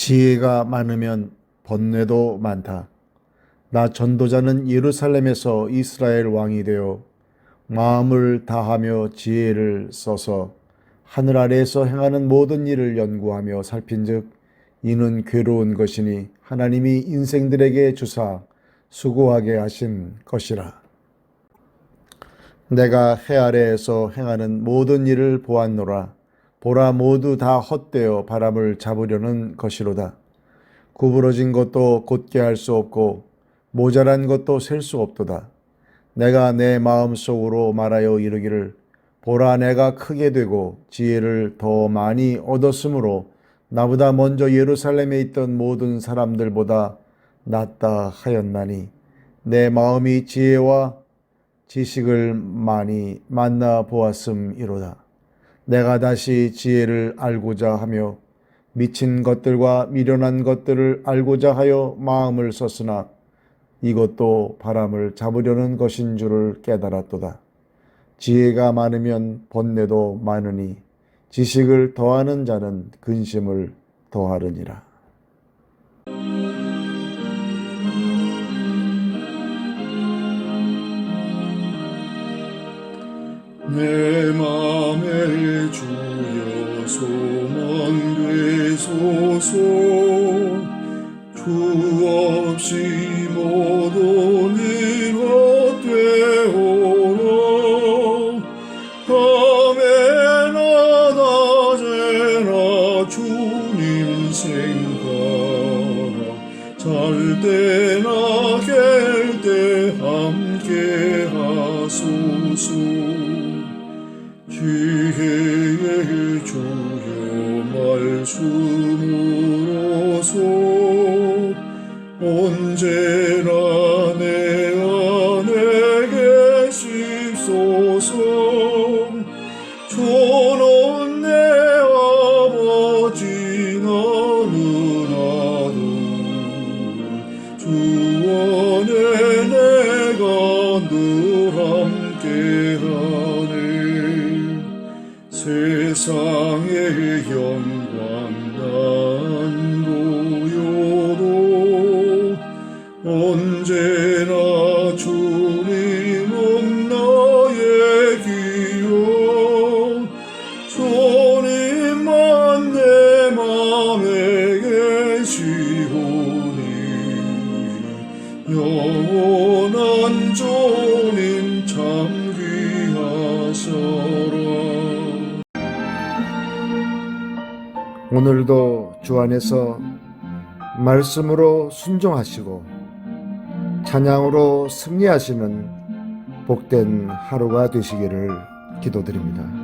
지혜가 많으면 번뇌도 많다. 나 전도자는 예루살렘에서 이스라엘 왕이 되어 마음을 다하며 지혜를 써서 하늘 아래에서 행하는 모든 일을 연구하며 살핀즉 이는 괴로운 것이니 하나님이 인생들에게 주사 수고하게 하신 것이라. 내가 해 아래에서 행하는 모든 일을 보았노라. 보라 모두 다 헛되어 바람을 잡으려는 것이로다. 구부러진 것도 곧게 할 수 없고 모자란 것도 셀 수 없도다. 내가 내 마음 속으로 말하여 이르기를 보라 내가 크게 되고 지혜를 더 많이 얻었으므로 나보다 먼저 예루살렘에 있던 모든 사람들보다 낫다 하였나니 내 마음이 지혜와 지식을 많이 만나 보았음이로다. 내가 다시 지혜를 알고자 하며 미친 것들과 미련한 것들을 알고자 하여 마음을 썼으나 이것도 바람을 잡으려는 것인 줄을 깨달았도다. 지혜가 많으면 번뇌도 많으니 지식을 더하는 자는 근심을 더하느니라. 맘에 주여 소망 되소서. 주 없이 모든 일 헛되오라 밤에나 낮에나 주님 생각하라. 잘 때나 깰 때 함께 하소서 지혜의 주여 말씀으로서 언제나 내 안에 계십소서. 저는 내 아버지 나는 아들 주 안에 내가 늘 세상의 영광 난 보여도 언제나 주님은 나의 기억 주님만 내 맘에 계시오니 영원한 주 오늘도 주 안에서 말씀으로 순종하시고 찬양으로 승리하시는 복된 하루가 되시기를 기도드립니다.